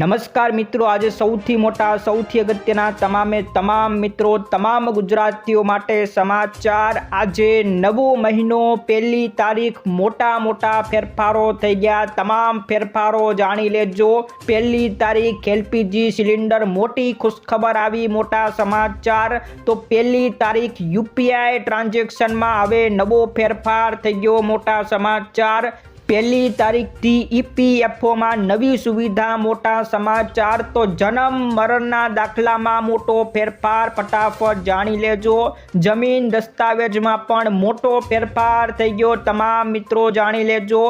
નમસ્કાર મિત્રો, આજે સૌથી મોટા, સૌથી અગત્યના તમામે તમામ મિત્રો, તમામ ગુજરાતીઓ માટે સમાચાર. આજે નવો મહિનો, પહેલી તારીખ, મોટા મોટા ફેરફારો થઈ ગયા. તમામ ફેરફારો જાણી લેજો. પહેલી તારીખ, એલપીજી સિલિન્ડર, મોટી ખુશખબર આવી, મોટા સમાચાર. તો પહેલી તારીખ, યુપીઆઈ ટ્રાન્ઝેક્શનમાં હવે નવો ફેરફાર થઈ ગયો, મોટા સમાચાર. પહેલી તારીખથી ઈપીએફઓમાં નવી સુવિધા, મોટા સમાચાર તો જન્મ મરણના દાખલામાં મોટો ફેરફાર ફટાફટ જાણી લેજો. જમીન દસ્તાવેજમાં પણ મોટો ફેરફાર થઈ ગયો. તમામ મિત્રો જાણી લેજો.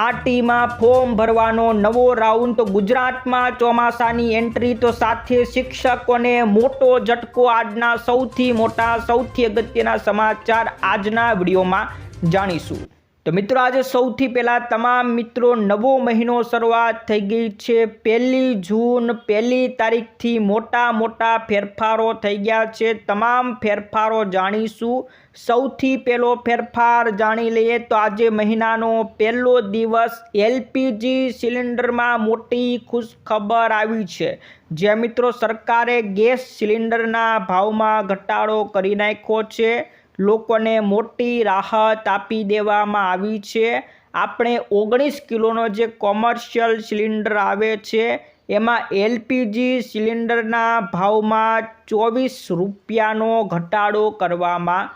આરટીમાં ફોર્મ ભરવાનો નવો રાઉન્ડ તો ગુજરાતમાં ચોમાસાની એન્ટ્રી તો સાથે શિક્ષકોને મોટો ઝટકો. આજના સૌથી મોટા, સૌથી અગત્યના સમાચાર આજના વિડીયોમાં જાણીશું. તો મિત્રો આજે સૌથી પહેલાં તમામ મિત્રો નવો મહિનો શરૂઆત થઈ ગઈ છે. પહેલી જૂન, પહેલી તારીખથી મોટા મોટા ફેરફારો થઈ ગયા છે. તમામ ફેરફારો જાણીશું. સૌથી પહેલો ફેરફાર જાણી લઈએ તો આજે મહિનાનો પહેલો દિવસ એલપીજી સિલિન્ડરમાં મોટી ખુશખબર આવી છે. જે મિત્રો સરકારે ગેસ સિલિન્ડરના ભાવમાં ઘટાડો કરી નાખ્યો છે. લોકોને મોટી રાહત આપી દેવામાં આવી છે. આપણે ઓગણીસ કિલોનો જે કોમર્શિયલ સિલિન્ડર આવે છે, એમાં એલપીજી સિલિન્ડરના ભાવમાં ચોવીસ રૂપિયાનો ઘટાડો કરવામાં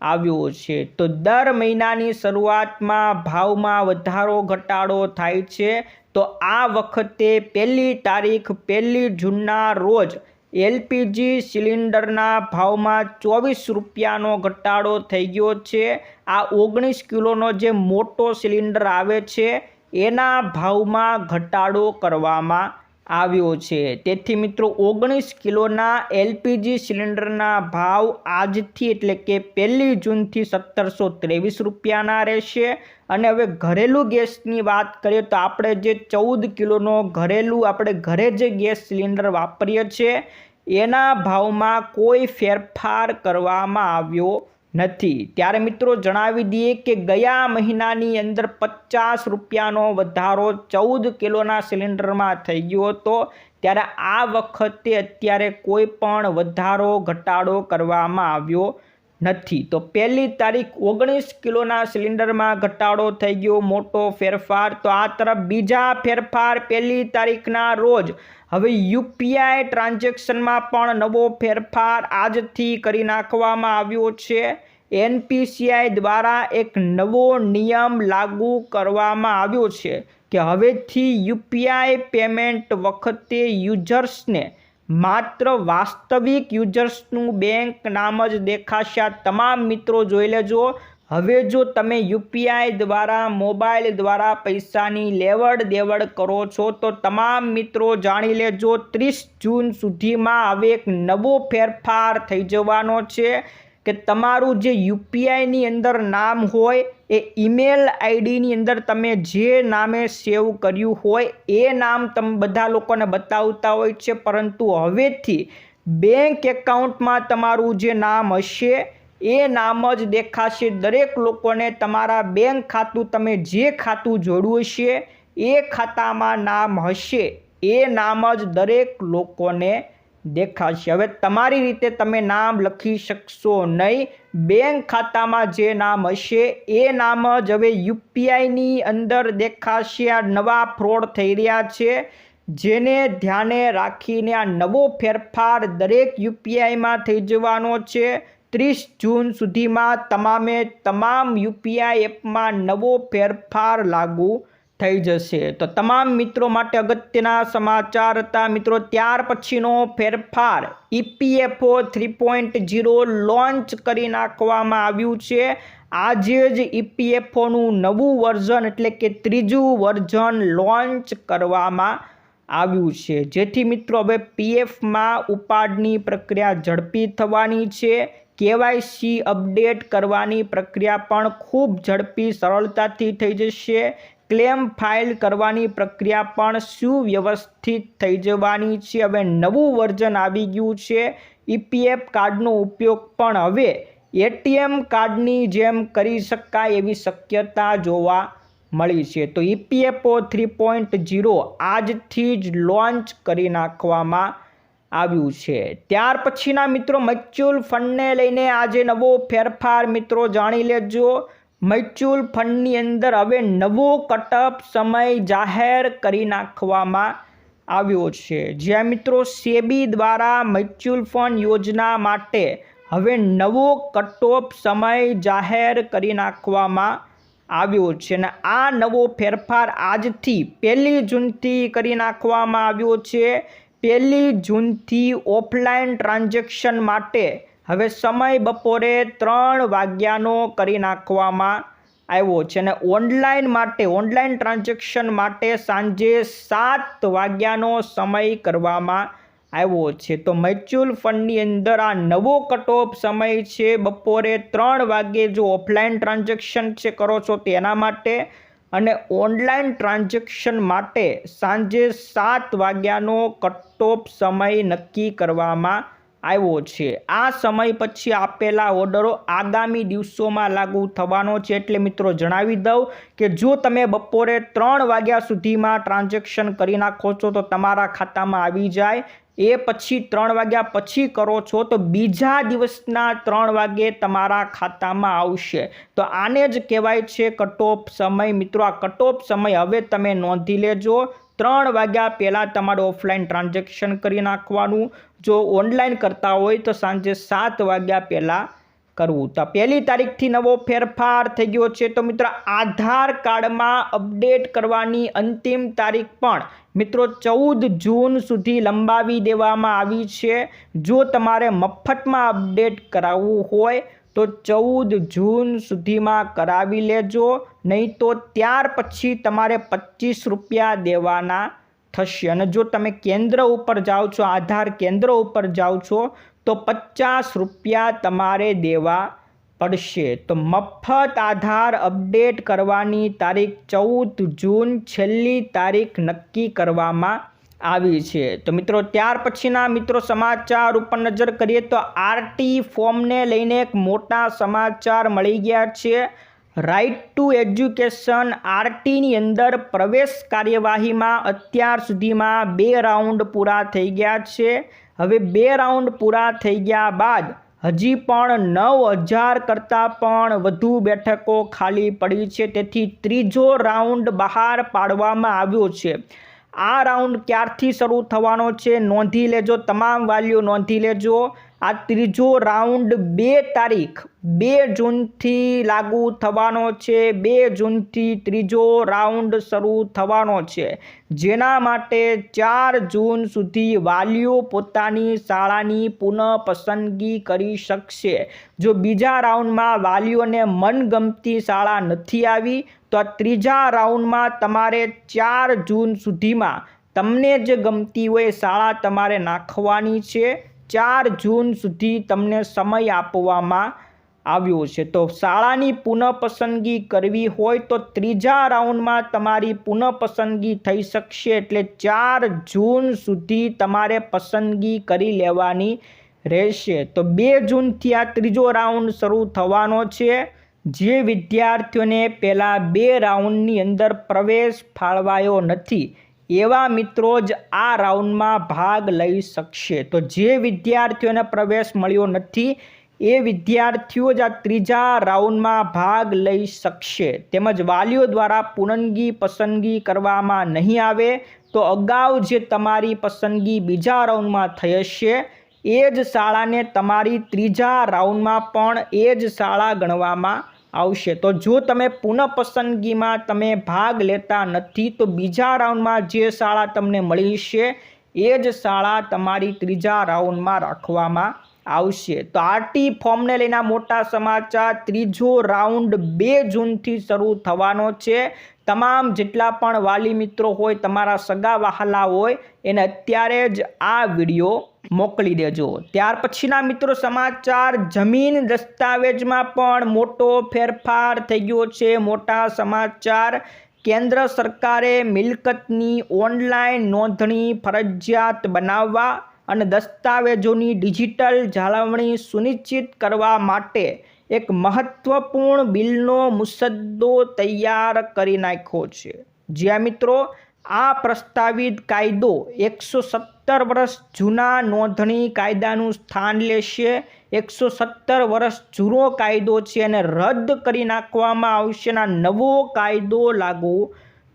આવ્યો છે. તો દર મહિનાની શરૂઆતમાં ભાવમાં વધારો ઘટાડો થાય છે. તો આ વખતે પહેલી તારીખ, પહેલી જૂનના રોજ એલપીજી સિલિન્ડરના ભાવમાં ચોવીસ રૂપિયાનો ઘટાડો થઈ ગયો છે. આ ઓગણીસ કિલોનો જે મોટો સિલિન્ડર આવે છે, એના ભાવમાં ઘટાડો કરવામાં આવ્યો છે. તેથી મિત્રો, ઓગણીસ કિલોના એલપીજી સિલિન્ડરના ભાવ આજથી એટલે કે પહેલી જૂનથી સત્તરસો ત્રેવીસ રૂપિયાના રહેશે. અને હવે ઘરેલું ગેસની વાત કરીએ તો આપણે જે ચૌદ કિલોનો ઘરેલું આપણે ઘરે જે ગેસ સિલિન્ડર વાપરીએ છીએ, એના ભાવમાં કોઈ ફેરફાર કરવામાં આવ્યો નથી. ત્યારે મિત્રો જણાવી દઈએ કે ગયા મહિનાની અંદર પચાસ રૂપિયાનો વધારો ચૌદ કિલોના સિલિન્ડરમાં થઈ ગયો હતો. ત્યારે આ વખતે અત્યારે કોઈ પણ વધારો ઘટાડો કરવામાં આવ્યો નથી. તો પહેલી તારીખ ઓગણીસ કિલોના સિલિન્ડરમાં ઘટાડો થઈ ગયો, મોટો ફેરફાર. તો આ તરફ બીજા ફેરફાર પહેલી તારીખના રોજ. હવે યુપીઆઈ ટ્રાન્ઝેક્શનમાં પણ નવો ફેરફાર આજથી કરી નાખવામાં આવ્યો છે. એનપીસીઆઈ દ્વારા એક નવો નિયમ લાગુ કરવામાં આવ્યો છે કે હવેથી યુપીઆઈ પેમેન્ટ વખતે યુઝર્સને માત્ર વાસ્તવિક યુઝર્સનું બેંક નામ જ દેખાશે. આ તમામ મિત્રો જોઈ લેજો. હવે જો તમે યુપીઆઈ દ્વારા, મોબાઈલ દ્વારા પૈસાની લેવડ દેવડ કરો છો, તો તમામ મિત્રો જાણી લેજો, ત્રીસ જૂન સુધીમાં હવે એક નવો ફેરફાર થઈ જવાનો છે. કે તમારું જે યુપીઆઈની અંદર નામ હોય, એ ઈમેલ આઈડીની અંદર તમે જે નામે સેવ કર્યું હોય, એ નામ તમે બધા લોકોને બતાવતા હોય છે. પરંતુ હવેથી બેંક એકાઉન્ટમાં તમારું જે નામ હશે, એ નામ જ દેખાશે. દરેક લોકોને તમારા બેંક ખાતું તમે જે ખાતું જોડવું હશે, એ ખાતામાં નામ હશે. એ નામ જ દરેક લોકોને દેખાશે હવે તમારી રીતે તમે નામ લખી શકશો નહીં. બેંક ખાતામાં જે નામ હશે, એ નામ જ હવે યુપીઆઈની અંદર દેખાશે. આ નવા ફ્રોડ થઈ રહ્યા છે, જેને ધ્યાને રાખીને આ નવો ફેરફાર દરેક યુપીઆઈમાં થઈ જવાનો છે. ત્રીસ જૂન સુધીમાં તમામે તમામ યુપીઆઈ એપમાં નવો ફેરફાર લાગુ થઈ જશે. તો તમામ મિત્રો માટે અગત્યના સમાચાર હતા. મિત્રો, ત્યાર પછીનો ફેરફાર EPFO three point zero launch કરી નાખવામાં આવ્યું છે. આજે જ ઈપીએફઓનું નવું વર્ઝન એટલે કે ત્રીજું વર્ઝન લોન્ચ કરવામાં આવ્યું છે. જેથી મિત્રો, હવે પીએફમાં ઉપાડની પ્રક્રિયા ઝડપી થવાની છે. કેવાયસી અપડેટ કરવાની પ્રક્રિયા પણ ખૂબ ઝડપી સરળતાથી થઈ જશે. ક્લેમ ફાઇલ કરવાની પ્રક્રિયા પણ સુવ્યવસ્થિત થઈ જવાની છે. હવે નવું વર્ઝન આવી ગયું છે. ઈપીએફ કાર્ડનો ઉપયોગ પણ હવે એટીએમ કાર્ડની જેમ કરી શકાય એવી શક્યતા જોવા મળી છે. તો ઈપીએફઓ થ્રી પોઈન્ટ જીરો આજથી જ લોન્ચ કરી નાખવામાં આવ્યું છે. ત્યાર પછીના મિત્રો, મ્યુચ્યુઅલ ફંડને લઈને આજે નવો ફેરફાર મિત્રો જાણી લેજો. મ્યુચ્યુઅલ ફંડની અંદર હવે નવો કટઅપ સમય જાહેર કરી નાખવામાં આવ્યો છે. જ્યાં મિત્રો સેબી દ્વારા મ્યુચ્યુઅલ ફંડ યોજના માટે હવે નવો કટઓફ સમય જાહેર કરી નાખવામાં આવ્યો છે અને આ નવો ફેરફાર આજથી પહેલી જૂનથી કરી નાખવામાં આવ્યો છે. પહેલી જૂનથી ઓફલાઈન ટ્રાન્ઝેક્શન માટે હવે સમય બપોરે ત્રણ વાગ્યાનો કરી નાખવામાં આવ્યો છે અને ઓનલાઈન માટે, ઓનલાઈન ટ્રાન્ઝેક્શન માટે સાંજે સાત વાગ્યાનો સમય કરવામાં આવ્યો છે. તો મ્યુચ્યુઅલ ફંડની અંદર આ નવો કટઓફ સમય છે બપોરે ત્રણ વાગે જો ઓફલાઈન ટ્રાન્ઝેક્શન છે કરો છો તેના માટે અને ઓનલાઈન ટ્રાન્ઝેક્શન માટે સાંજે સાત વાગ્યાનો કટઓફ સમય નક્કી કરવામાં આવ્યો છે. આ સમય પછી આપેલા ઓર્ડરો આગામી દિવસોમાં લાગુ થવાનો છે એટલે મિત્રો જણાવી દઉં કે જો તમે બપોરે ત્રણ વાગ્યા સુધીમાં ટ્રાન્ઝેક્શન કરી નાખો છો તો તમારા ખાતામાં આવી જાય. એ પછી ત્રણ વાગ્યા પછી કરો છો તો બીજા દિવસના ત્રણ વાગે તમારા ખાતામાં આવશે. તો આને જ કહેવાય છે કટઓફ સમય. મિત્રો આ કટઓફ સમય હવે તમે નોંધી લેજો. ત્રણ વાગ્યા પહેલાં તમારે ઓફલાઈન ટ્રાન્ઝેક્શન કરી નાખવાનું. જો ઓનલાઈન કરતા હોય તો સાંજે સાત વાગ્યા પહેલાં કરવું. તો પહેલી તારીખથી નવો ફેરફાર થઈ ગયો છે. તો મિત્રો આધાર કાર્ડમાં અપડેટ કરવાની અંતિમ તારીખ પણ મિત્રો ચૌદ જૂન સુધી લંબાવી દેવામાં આવી છે. જો તમારે મફતમાં અપડેટ કરાવવું હોય તો ચૌદ જૂન સુધીમાં કરાવી લેજો. નહીં તો ત્યાર પછી તમારે પચીસ રૂપિયા દેવાના થશે. અને જો તમે કેન્દ્ર ઉપર જાઓ છો, આધાર કેન્દ્ર ઉપર જાઓ છો, તો પચાસ રૂપિયા તમારે દેવા પડશે. તો મફત આધાર અપડેટ કરવાની તારીખ ચૌદ જૂન છેલ્લી તારીખ નક્કી કરવામાં આવી છે. તો મિત્રો, ત્યાર પછીના મિત્રો, સમાચાર ઉપર નજર કરીએ તો આરટી ફોર્મને લઈને એક મોટા સમાચાર મળી ગયા છે. રાઇટ ટુ એજ્યુકેશન આરટીની અંદર પ્રવેશ કાર્યવાહીમાં અત્યાર સુધીમાં બે રાઉન્ડ પૂરા થઈ ગયા છે. હવે બે રાઉન્ડ પૂરા થઈ ગયા બાદ હજી પણ નવ હજાર કરતાં પણ વધુ બેઠકો ખાલી પડી છે. તેથી ત્રીજો રાઉન્ડ બહાર પાડવામાં આવ્યો છે. આ રાઉન્ડ ક્યારથી શરૂ થવાનો છે? નોંધી લેજો, તમામ વાલીઓ નોંધી લેજો. આ ત્રીજો રાઉન્ડ બે તારીખ, બે જૂનથી લાગુ થવાનો છે, બે જૂનથી ત્રીજો રાઉન્ડ શરૂ થવાનો છે. જેના માટે ચાર જૂન સુધી વાલીઓ પોતાની શાળાની પુનઃ પસંદગી કરી શકશે. જો બીજા રાઉન્ડમાં વાલીઓને મનગમતી શાળા નથી આવી, તો ત્રીજા રાઉન્ડમાં તમારે ચાર જૂન સુધીમાં તમને જે ગમતી હોય શાળા તમારે નાખવાની છે. ચાર જૂન સુધી તમને સમય આપવામાં આવ્યો છે. તો શાળાની પુનઃપસંદગી કરવી હોય તો ત્રીજા રાઉન્ડમાં તમારી પુનઃપસંદગી થઈ શકશે એટલે ચાર જૂન સુધી તમારે પસંદગી કરી લેવાની રહેશે. તો બે જૂનથી આ ત્રીજો રાઉન્ડ શરૂ થવાનો છે. જે વિદ્યાર્થીઓને પહેલાં બે રાઉન્ડની અંદર પ્રવેશ ફાળવાયો નથી. એવા મિત્રો જ આ રાઉન્ડમાં ભાગ લઈ શકશે. તો જે વિદ્યાર્થીઓને પ્રવેશ મળ્યો નથી, એ વિદ્યાર્થીઓ જ આ ત્રીજા રાઉન્ડમાં ભાગ લઈ શકશે. તેમજ વાલીઓ દ્વારા પુનંગી પસંદગી કરવામાં નહીં આવે, તો અગાઉ જે તમારી પસંદગી બીજા રાઉન્ડમાં થઈ હશે, એ જ શાળાને તમારી ત્રીજા રાઉન્ડમાં પણ એ જ શાળા ગણવામાં આવશે. તો જો તમે પુનઃપસંદગીમાં તમે ભાગ લેતા નથી, તો બીજા રાઉન્ડમાં જે શાળા તમને મળી છે, એ જ શાળા તમારી ત્રીજા રાઉન્ડમાં રાખવામાં આવશે. તો આરટી ફોર્મને લઈને મોટા સમાચાર, ત્રીજો રાઉન્ડ બે જૂનથી શરૂ થવાનો છે. તમામ જેટલા પણ વાલી મિત્રો હોય, તમારા સગા વહાલા હોય, એને અત્યારે જ આ વીડિયો મોકલી દેજો. ત્યાર પછીના મિત્રો, સમાચાર જમીન દસ્તાવેજમાં પણ મોટો ફેરફાર થઈ ગયો છે. મોટા સમાચાર, કેન્દ્ર સરકારે મિલકતની ઓનલાઈન નોંધણી ફરજિયાત બનાવવા અને દસ્તાવેજોની ડિજિટલ જાળવણી સુનિશ્ચિત કરવા માટે એક મહત્વપૂર્ણ બિલનો મુસદ્દો તૈયાર કરી નાખ્યો છે. જ્યાં મિત્રો આ પ્રસ્તાવિત કાયદો એકસો સત્તર વર્ષ જૂના નોંધણી કાયદાનું સ્થાન લેશે. એકસો સત્તર વર્ષ જૂનો કાયદો છે અને રદ કરી નાખવામાં આવશે નવો કાયદો લાગુ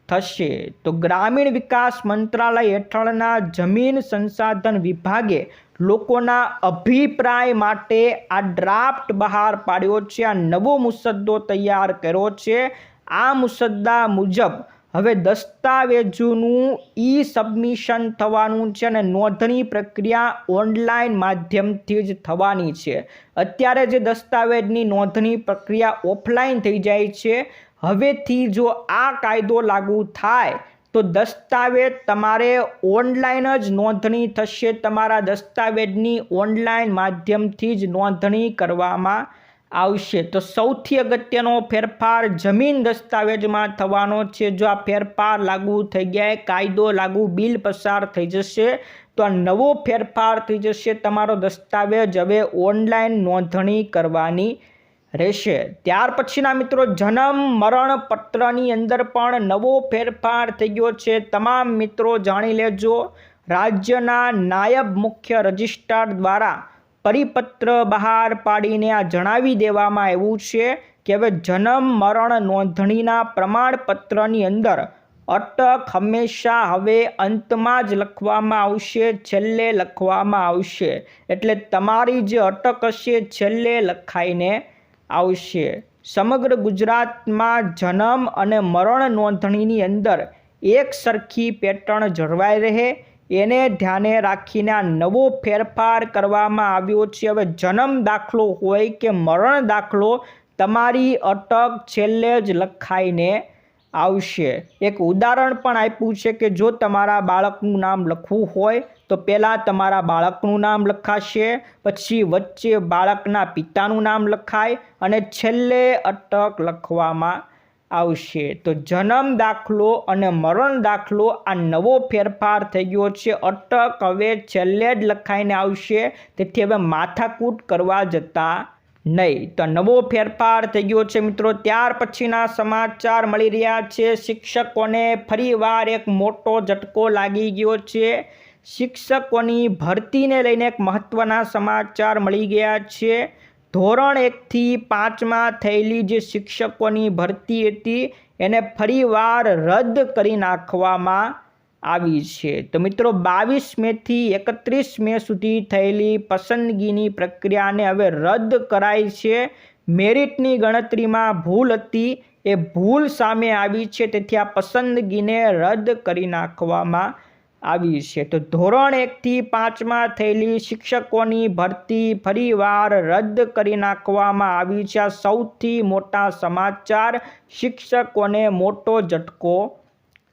થશે. તો ગ્રામીણ વિકાસ મંત્રાલય હેઠળના જમીન સંસાધન વિભાગે લોકોના અભિપ્રાય માટે આ ડ્રાફ્ટ બહાર પાડ્યો છે. આ નવો મુસદ્દો તૈયાર કર્યો છે. આ મુસદ્દા મુજબ હવે દસ્તાવેજોનું ઈ સબમિશન થવાનું છે અને નોંધણી પ્રક્રિયા ઓનલાઈન માધ્યમથી જ થવાની છે. અત્યારે જે દસ્તાવેજની નોંધણી પ્રક્રિયા ઓફલાઈન થઈ જાય છે, હવેથી જો આ કાયદો લાગુ થાય, તો દસ્તાવેજ તમારે ઓનલાઈન જ નોંધણી થશે. તમારા દસ્તાવેજની ઓનલાઈન માધ્યમથી જ નોંધણી કરવામાં આવશે. તો સૌથી અગત્યનો ફેરફાર જમીન દસ્તાવેજમાં થવાનો છે. જો આ ફેરફાર લાગુ થઈ ગયા, કાયદો લાગુ, બિલ પસાર થઈ જશે, તો આ નવો ફેરફાર થઈ જશે. તમારો દસ્તાવેજ હવે ઓનલાઈન નોંધણી કરવાની રહેશે. ત્યાર પછીના મિત્રો, જન્મ મરણ પત્રની અંદર પણ નવો ફેરફાર થઈ ગયો છે. તમામ મિત્રો જાણી લેજો. રાજ્યના નાયબ મુખ્ય રજિસ્ટ્રાર દ્વારા પરિપત્ર બહાર પાડીને આ જણાવી દેવામાં આવ્યું છે કે હવે જન્મ, મરણ નોંધણીના પ્રમાણપત્રની અંદર અટક હંમેશા હવે અંતમાં જ લખવામાં આવશે, છેલ્લે લખવામાં આવશે. એટલે તમારી જે અટક હશે, છેલ્લે લખાઈને આવશે. સમગ્ર ગુજરાતમાં જન્મ અને મરણ નોંધણીની અંદર એક સરખી પેટર્ન જળવાઈ રહે. એને ધ્યાને રાખીને આ નવો ફેરફાર કરવામાં આવ્યો છે. હવે જન્મ દાખલો હોય કે મરણ દાખલો, તમારી અટક છેલ્લે જ લખાઈને આવશે. એક ઉદાહરણ પણ આપ્યું છે કે જો તમારા બાળકનું નામ લખવું હોય, તો પહેલાં તમારા બાળકનું નામ લખાશે, પછી વચ્ચે બાળકના પિતાનું નામ લખાય અને છેલ્લે અટક લખવામાં આવશે. તો જન્મ દાખલો અને મરણ દાખલો આ નવો ફેરફાર થઈ ગયો છે. અટક હવે છેલ્લે જ લખાઈને આવશે. તેથી હવે માથાકૂટ કરવા જતા નહીં. તો નવો ફેરફાર થઈ ગયો છે મિત્રો. ત્યાર પછીના સમાચાર મળી રહ્યા છે. શિક્ષકોને ફરીવાર એક મોટો ઝટકો લાગી ગયો છે. શિક્ષકોની ભરતીને લઈને એક મહત્ત્વના સમાચાર મળી ગયા છે. ધોરણ એકથી પાંચમાં થયેલી જે શિક્ષકોની ભરતી હતી, એને ફરીવાર રદ કરી નાખવામાં આવી છે. તો મિત્રો, બાવીસ મેથી એકત્રીસ મે સુધી થયેલી પસંદગીની પ્રક્રિયાને હવે રદ કરાઈ છે. મેરિટની ગણતરીમાં ભૂલ હતી, એ ભૂલ સામે આવી છે, તેથી આ પસંદગીને રદ કરી નાખવામાં આવી છે. તો ધોરણ એકથી પાંચમાં થયેલી શિક્ષકોની ભરતી ફરીવાર રદ કરી નાખવામાં આવી છે. સૌથી મોટા સમાચાર, શિક્ષકોને મોટો ઝટકો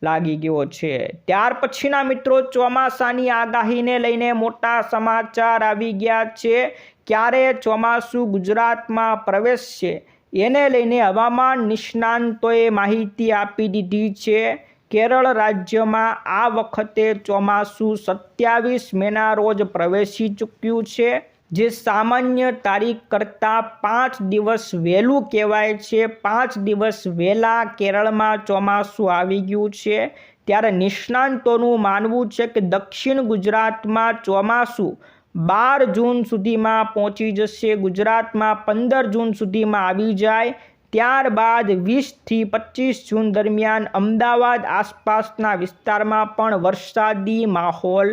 લાગી ગયો છે. ત્યાર પછીના મિત્રો, ચોમાસાની આગાહીને લઈને મોટા સમાચાર આવી ગયા છે. ક્યારે ચોમાસું ગુજરાતમાં પ્રવેશશે? એને લઈને હવામાન નિષ્ણાંતોએ માહિતી આપી દીધી છે. કેરળ રાજ્યમાં આ વખતે ચોમાસું સત્યાવીસ મેના રોજ પ્રવેશી ચૂક્યું છે, જે સામાન્ય તારીખ કરતાં પાંચ દિવસ વહેલું કહેવાય છે. પાંચ દિવસ વહેલા કેરળમાં ચોમાસું આવી ગયું છે. ત્યારે નિષ્ણાંતોનું માનવું છે કે દક્ષિણ ગુજરાતમાં ચોમાસું બાર જૂન સુધીમાં પહોંચી જશે. ગુજરાતમાં પંદર જૂન સુધીમાં આવી જાય. ત્યારબાદ વીસથી પચીસ જૂન દરમિયાન અમદાવાદ આસપાસના વિસ્તારમાં પણ વરસાદી માહોલ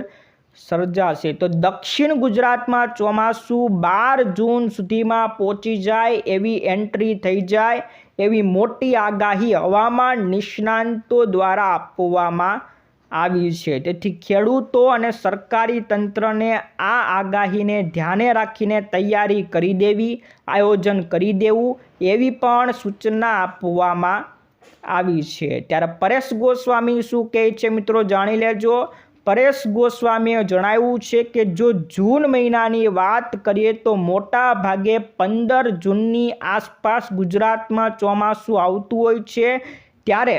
સર્જાશે. તો દક્ષિણ ગુજરાતમાં ચોમાસું બાર જૂન સુધીમાં પહોંચી જાય એવી એન્ટ્રી થઈ જાય એવી મોટી આગાહી હવામાન નિષ્ણાંતો દ્વારા આપવામાં આવી છે. તેથી ખેડૂતો અને સરકારી તંત્રને આ આગાહીને ધ્યાને રાખીને તૈયારી કરી દેવી, આયોજન કરી દેવું એવી પણ સૂચના આપવામાં આવી છે. ત્યારે પરેશ ગોસ્વામી શું કહે છે મિત્રો જાણી લેજો. પરેશ ગોસ્વામીએ જણાવ્યું છે કે જો જૂન મહિનાની વાત કરીએ તો મોટા ભાગે પંદર જૂનની આસપાસ ગુજરાતમાં ચોમાસું આવતું હોય છે. ત્યારે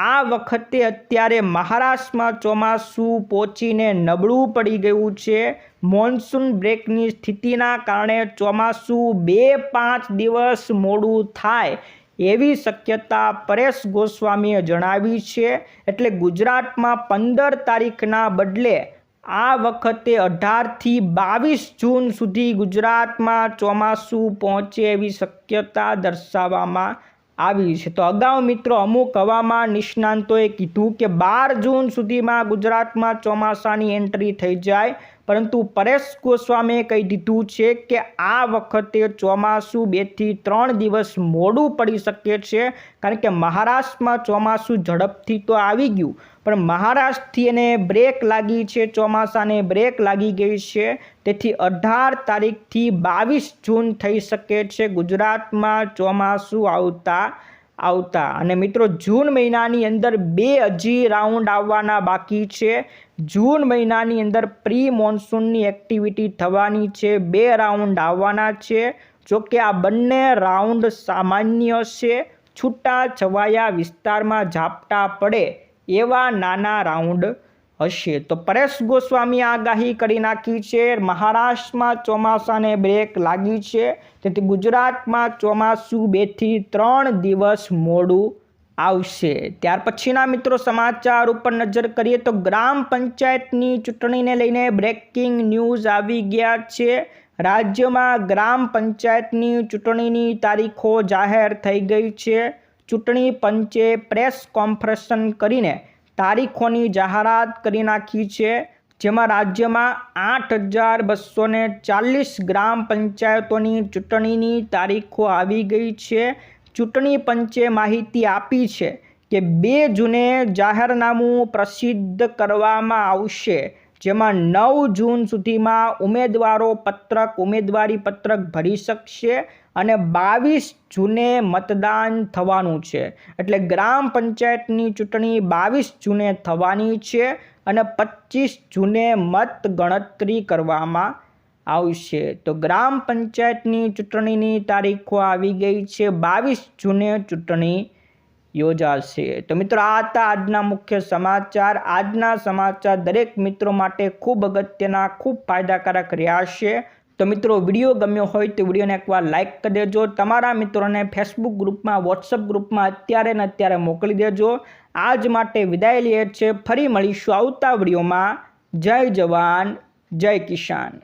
આ વખતે અત્યારે મહારાષ્ટ્રમાં ચોમાસું પહોંચીને નબળું પડી ગયું છે. મોન્સૂન બ્રેકની સ્થિતિના કારણે ચોમાસું બે પાંચ દિવસ મોડું થાય એવી શક્યતા પરેશ ગોસ્વામીએ જણાવી છે. એટલે ગુજરાતમાં પંદર તારીખના બદલે આ વખતે અઢારથી બાવીસ જૂન સુધી ગુજરાતમાં ચોમાસું પહોંચે એવી શક્યતા દર્શાવવામાં આવી છે. તો અગાઉ મિત્રો અમુક હવામાન નિષ્ણાંતોએ કીધું કે બાર જૂન સુધીમાં ગુજરાતમાં ચોમાસાની એન્ટ્રી થઈ જાય. પરંતુ પરેશ ગોસ્વામીએ કહી દીધું છે કે આ વખતે ચોમાસું બેથી ત્રણ દિવસ મોડું પડી શકે છે, કારણ કે મહારાષ્ટ્રમાં ચોમાસું ઝડપથી તો આવી ગયું, પણ મહારાષ્ટ્રથી એને બ્રેક લાગી છે, ચોમાસાને બ્રેક લાગી ગઈ છે, તેથી અઢાર તારીખથી બાવીસ જૂન થઈ શકે છે, ગુજરાતમાં ચોમાસું આવતા આવતા. અને મિત્રો, જૂન મહિનાની અંદર બે હજી રાઉન્ડ આવવાના બાકી છે. જૂન મહિનાની અંદર પ્રી મોન્સૂનની એક્ટિવિટી થવાની છે. બે રાઉન્ડ આવવાના છે. જો કે આ બંને રાઉન્ડ સામાન્ય છે. છૂટા છવાયા વિસ્તારમાં ઝાપટા પડે એવા નાના રાઉન્ડ હશે. તો પરેશ ગોસ્વામી આગાહી કરી નાખી છે. મહારાષ્ટ્રમાં ચોમાસાને બ્રેક લાગી છે. તેથી ગુજરાતમાં ચોમાસું બેથી ત્રણ દિવસ મોડું આવશે. ત્યાર પછીના મિત્રો સમાચાર ઉપર નજર કરીએ તો ગ્રામ પંચાયતની ચૂંટણીને લઈને બ્રેકિંગ ન્યૂઝ આવી ગયા છે. રાજ્યમાં ગ્રામ પંચાયતની ચૂંટણીની તારીખો જાહેર થઈ ગઈ છે. ચૂંટણી પંચે પ્રેસ કોન્ફરન્સ કરીને તારીખોની જાહેરાત કરી નાખી છે, જેમાં રાજ્યમાં આઠ હજાર બસો ચાલીસ ગ્રામ પંચાયતોની ચૂંટણીની તારીખો આવી ગઈ છે. ચૂંટણી પંચે માહિતી આપી છે કે બે જૂને જાહેરનામું પ્રસિદ્ધ કરવામાં આવશે, જેમાં નવ જૂન સુધીમાં ઉમેદવારો પત્રક ઉમેદવારી પત્રક ભરી શકશે અને બાવીસ જૂને મતદાન થવાનું છે. એટલે ગ્રામ પંચાયતની ચૂંટણી બાવીસ જૂને થવાની છે અને પચીસ જૂને મત ગણતરી કરવામાં આવશે. તો ગ્રામ પંચાયતની ચૂંટણીની તારીખો આવી ગઈ છે. બાવીસ જૂને ચૂંટણી યોજાશે. તો મિત્રો, આ હતા આજના મુખ્ય સમાચાર. આજના સમાચાર દરેક મિત્રો માટે ખૂબ અગત્યના, ખૂબ ફાયદાકારક રહ્યા છે. તો મિત્રો, વીડિયો ગમ્યો હોય તો વિડીયોને એકવાર લાઇક કરી દેજો. તમારા મિત્રોને ફેસબુક ગ્રુપમાં વોટ્સઅપ ગ્રુપમાં અત્યારે ને અત્યારે મોકલી દેજો. આજ માટે વિદાય લઈએ છે ફરી મળીશું આવતા વિડીયોમાં. જય જવાન, જય કિસાન.